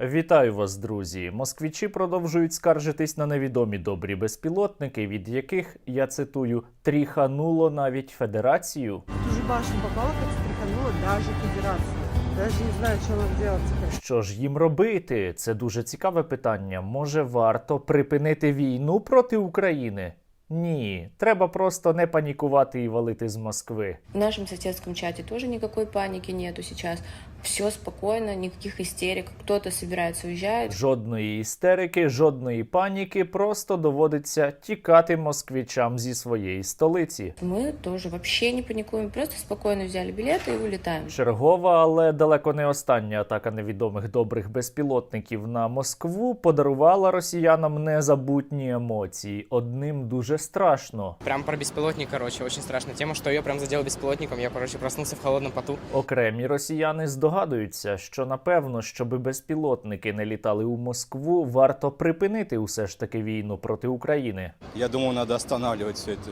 Вітаю вас, друзі. Москвічі продовжують скаржитись на невідомі добрі безпілотники, від яких я цитую тріхануло навіть федерацію. В ту же башню попала, как стряханула даже федерацию. Даже не знаю, что нам делать. Що ж їм робити? Це дуже цікаве питання. Може, варто припинити війну проти України? Ні, треба просто не панікувати і валити з Москви. В нашем соседском чате тоже никакой паники нету сейчас. Все спокойно, никаких истерик. Кто-то собирается уезжает. Жодної істерики, жодної паніки, просто доводиться тікати москвичам зі своєї столиці. Мы тоже вообще не паникуем, просто спокойно взяли билеты и улетаем. Чергова, але далеко не остання атака невідомих добрих безпілотників на Москву подарувала росіянам незабутні емоції. Одним дуже страшно. Прям про беспилотник, короче, очень страшная тема, что ее прям задел беспилотником. Я, короче, проснулся в холодном поту. Окремі росіяни здогадуються, що напевно, щоби безпілотники не літали у Москву, варто припинити усе ж таки війну проти України. Я думаю, надо останавливать всю эту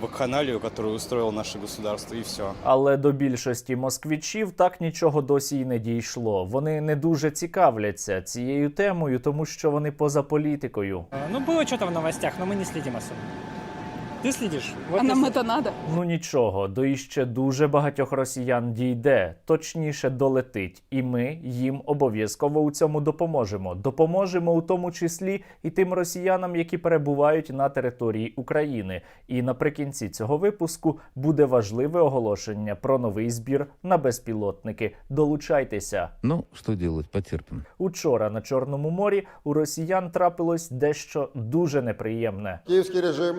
вакханалию, которую устроило наше государство, и все. Але до більшості москвичів так нічого досі й не дійшло. Вони не дуже цікавляться цією темою, тому що вони поза політикою. Э, Ну, было что-то в новостях, но мы не следим особо. Ты следишь? Вот А нам это надо? Ну нічого, до іще дуже багатьох росіян дійде, точніше долетить, і ми їм обов'язково у цьому допоможемо. Допоможемо у тому числі і тим росіянам, які перебувають на території України. І наприкінці цього випуску буде важливе оголошення про новий збір на безпілотники. Долучайтеся. Ну, что делать, потерпим. Учора на Чорному морі у росіян трапилось дещо дуже неприємне. Киевский режим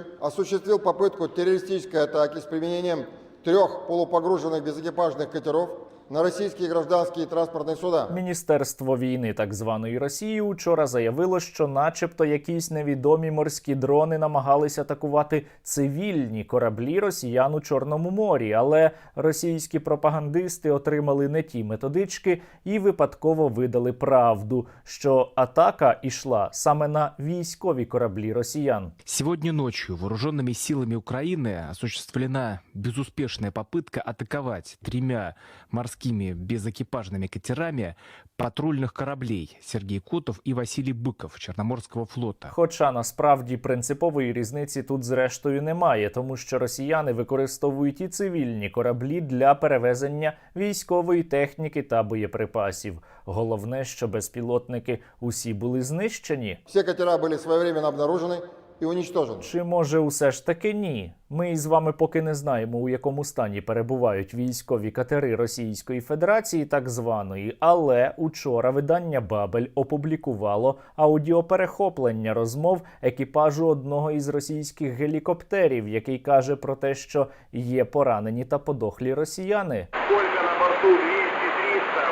осуществил попытку террористической атаки с применением трех полупогруженных безэкипажных катеров на российские гражданские транспортные суда. Міністерство війни так званої Росії учора заявило, що, начебто, якісь невідомі морські дрони намагались атакувати цивільні кораблі росіян у Чорному морі, але російські пропагандисти отримали не ті методички і випадково видали правду, що атака ішла саме на військові кораблі росіян. Сегодня ночью вооруженными силами Украины осуществлена безуспешная попытка атаковать тремя морскими безэкипажными катерами патрульных кораблей Сергей Котов и Василий Быков Черноморского флота. Хоча насправді принципової різниці тут зрештою немає, тому що росіяни використовують і цивільні кораблі для перевезення військової техніки та боєприпасів. Головне, що безпілотники усі були знищені. Все катера были своевременно обнаружены и уничтожены. Чи може усе ж таки ні? Ми із вами поки не знаємо, у якому стані перебувають військові катери Російської Федерації, так званої. Але учора видання Бабель опублікувало аудіоперехоплення розмов екіпажу одного із російських гелікоптерів, який каже про те, що є поранені та подохлі росіяни. Сколько на борту? 200-300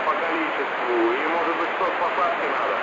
по количеству. И может быть что посадки надо?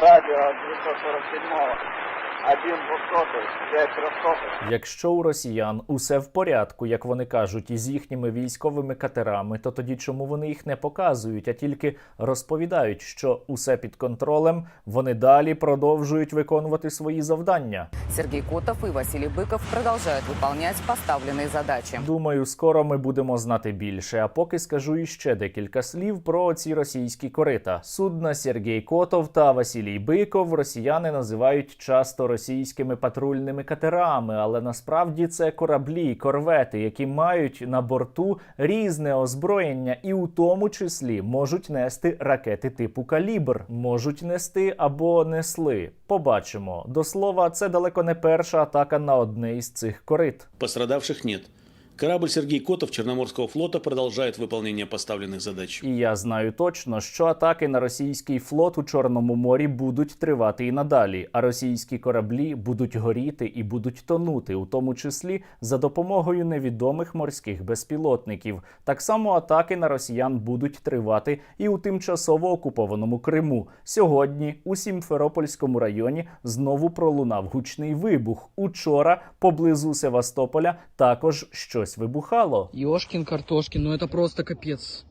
радио 247-го, 1 200 5 300 Якщо у росіян усе в порядку, як вони кажуть, із їхніми військовими катерами, то тоді чому вони їх не показують, а тільки розповідають, що усе під контролем, вони далі продовжують виконувати свої завдання. Сергей Котов и Василий Быков продолжают выполнять поставленные задачи. Думаю, скоро ми будемо знати більше. А поки скажу іще декілька слів про ці російські корита. Судна Сергій Котов та Василій Биков росіяни називають часто російськими патрульними катерами, але насправді це кораблі, корвети, які мають на борту різне озброєння, і у тому числі можуть нести ракети типу калібр, можуть нести або несли. Побачимо. До слова, це далеко не перша атака на одне із цих корит. Пострадавших нет. Корабль Сергей Котов Черноморского флота продолжает выполнение поставленных задач. І я знаю точно, що атаки на російський флот у Чорному морі будуть тривати і надалі, а російські кораблі будуть горіти і будуть тонути, у тому числі за допомогою невідомих морських безпілотників. Так само атаки на росіян будуть тривати і у тимчасово окупованому Криму. Сьогодні у Сімферопольському районі знову пролунав гучний вибух. Учора поблизу Севастополя також щось вибухало. Ёшкин картошкин, ну это просто капец.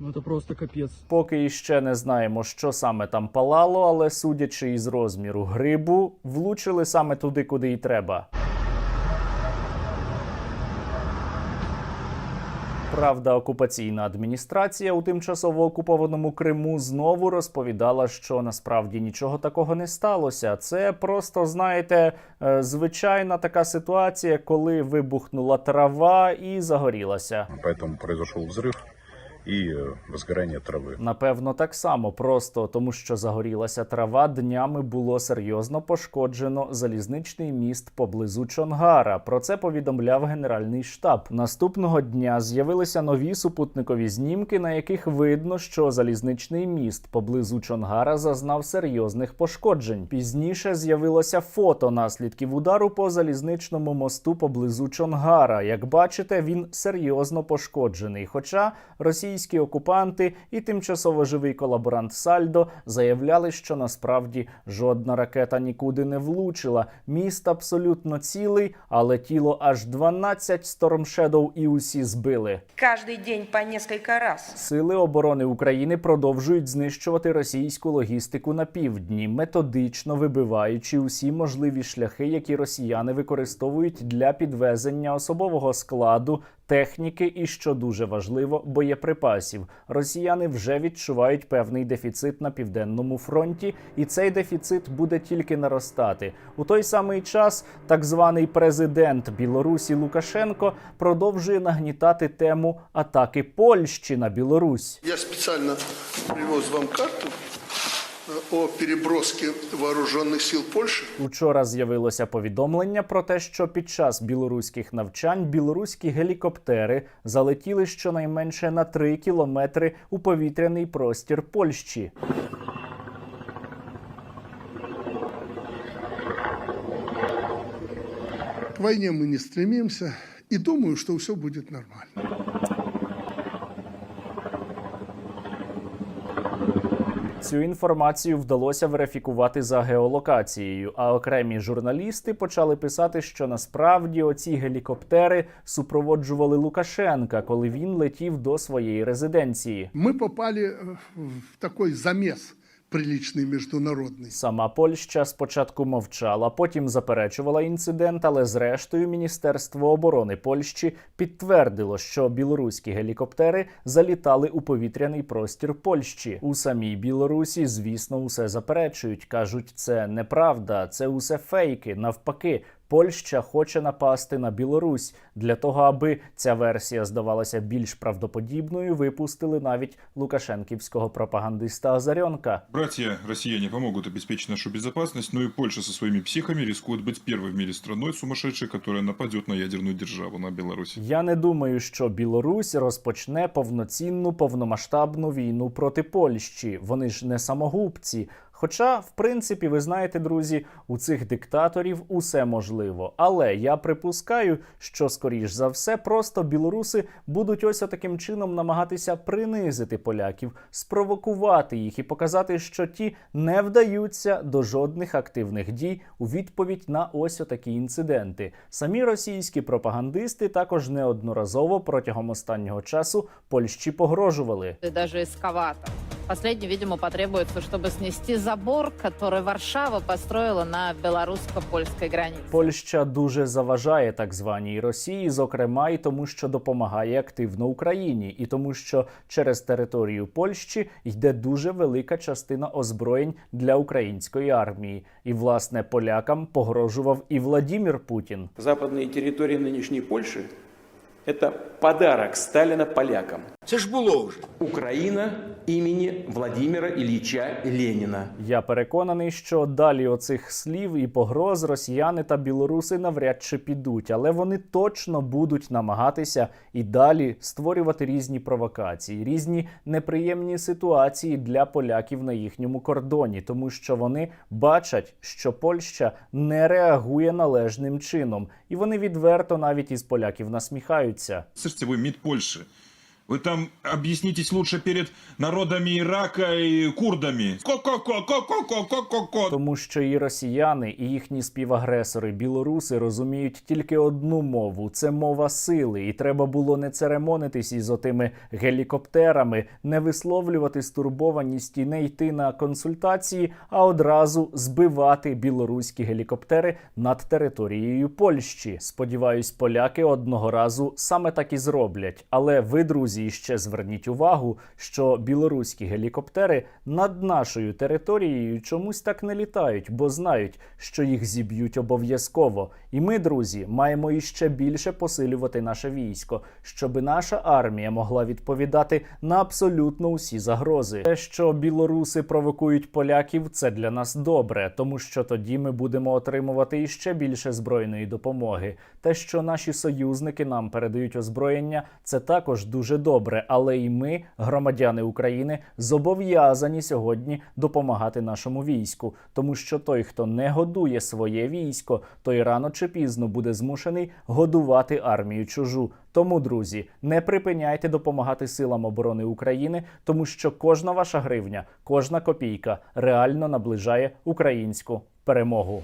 Ну это просто капец. Поки іще не знаємо, що саме там палало, але судячи із розміру грибу, влучили саме туди, куди й треба. Щоправда, окупаційна адміністрація у тимчасово окупованому Криму знову розповідала, що насправді нічого такого не сталося. Це просто, знаєте, е, звичайна така ситуація, коли вибухнула трава і загорілася. Тому произошов взрыв и э, возгорание травы. Напевно, так само просто тому, що загорілася трава, днями було серйозно пошкоджено залізничний міст поблизу Чонгара. Про це повідомляв Генеральний штаб. Наступного дня з'явилися нові супутникові знімки, на яких видно, що залізничний міст поблизу Чонгара зазнав серйозних пошкоджень. Пізніше з'явилося фото наслідків удару по залізничному мосту поблизу Чонгара. Як бачите, він серйозно пошкоджений. Хоча російські окупанти і тимчасово живий колаборант Сальдо заявляли, що насправді жодна ракета нікуди не влучила. Міст абсолютно цілий, але тіло аж 12 Storm Shadow і усі збили. Каждый день по несколько раз. Сили оборони України продовжують знищувати російську логістику на півдні, методично вибиваючи усі можливі шляхи, які росіяни використовують для підвезення особового складу, техніки і, що дуже важливо, боєприпасів. Росіяни вже відчувають певний дефіцит на південному фронті, і цей дефіцит буде тільки наростати. У той самий час так званий президент Білорусі Лукашенко продовжує нагнітати тему атаки Польщі на Білорусь. Я спеціально привоз вам карту о переброске вооруженных сил Польши. Учора з'явилося повідомлення про те, що під час білоруських навчань білоруські гелікоптери залетіли щонайменше на 3 кілометри у повітряний простір Польщі. К войне мы не стремимся и думаю, что все будет нормально. Цю інформацію вдалося верифікувати за геолокацією. А окремі журналісти почали писати, що насправді оці гелікоптери супроводжували Лукашенка, коли він летів до своєї резиденції. Ми попали э, в такий замес приличный міжнародний. Сама Польща спочатку мовчала, потім заперечувала інцидент, але зрештою Міністерство оборони Польщі підтвердило, що білоруські гелікоптери залітали у повітряний простір Польщі. У самій Білорусі, звісно, усе заперечують. кажуть, це неправда, це усе фейки. Навпаки, Польща хоче напасти на Білорусь для того, аби ця версія здавалася більш правдоподібною. Випустили навіть лукашенківського пропагандиста Азарьонка. Братья россияне помогут обеспечить нашу безопасность, но и Польша со своими психами рискует быть первой в мире страной сумасшедшей, которая нападет на ядерную державу, на Беларусь. Я не думаю, що Білорусь розпочне повноцінну повномасштабну війну проти Польщі. Вони ж не самогубці. Хоча, в принципі, ви знаєте, друзі, у цих диктаторів усе можливо. Але я припускаю, що скоріш за все, просто білоруси будуть ось таким чином намагатися принизити поляків, спровокувати їх і показати, що ті не вдаються до жодних активних дій у відповідь на ось отакі інциденти. Самі російські пропагандисти також неодноразово протягом останнього часу Польщі погрожували. даже эскаватор. Последний, видимо, потребуется, чтобы снести забор, который Варшава построила на белорусско-польской границе. Польща дуже заважає так званій Росії, зокрема і тому, що допомагає активно Україні, і тому, що через територію Польщі йде дуже велика частина озброєнь для української армії. І власне полякам погрожував і Владімір Путін. Западные территории нынешней Польши – это подарок Сталина полякам. Це ж було вже. Украина имени Владимира Ильича Ленина. Я переконаний, що далі оцих слів і погроз росіяни та білоруси навряд чи підуть, але вони точно будуть намагатися і далі створювати різні провокації, різні неприємні ситуації для поляків на їхньому кордоні, тому що вони бачать, що Польща не реагує належним чином, і вони відверто навіть із поляків насміхаються. Слышите, ви мід Польши. Вы там объяснитесь лучше перед народами Ирака и курдами. Ко-ко-ко-ко-ко-ко-ко-ко. Тому що і росіяни, і їхні співагресори, білоруси розуміють тільки одну мову це мова сили, і треба було не церемонитись із отими гелікоптерами, не висловлювати стурбованість і не йти на консультації, а одразу збивати білоруські гелікоптери над територією Польщі. Сподіваюсь, поляки одного разу саме так і зроблять. Але ви, друзі, ще зверніть увагу, що білоруські гелікоптери над нашою територією чомусь так не літають, бо знають, що їх зіб'ють обов'язково. І ми, друзі, маємо іще більше посилювати наше військо, щоби наша армія могла відповідати на абсолютно усі загрози. Те, що білоруси провокують поляків, це для нас добре, тому що тоді ми будемо отримувати іще більше збройної допомоги. Те, що наші союзники нам передають озброєння, це також дуже добре. Але і ми, громадяни України, зобов'язані сьогодні допомагати нашому війську, тому що той, хто не годує своє військо, той рано чи пізно буде змушений годувати армію чужу. Тому, друзі, не припиняйте допомагати силам оборони України, тому що кожна ваша гривня, кожна копійка реально наближає українську перемогу.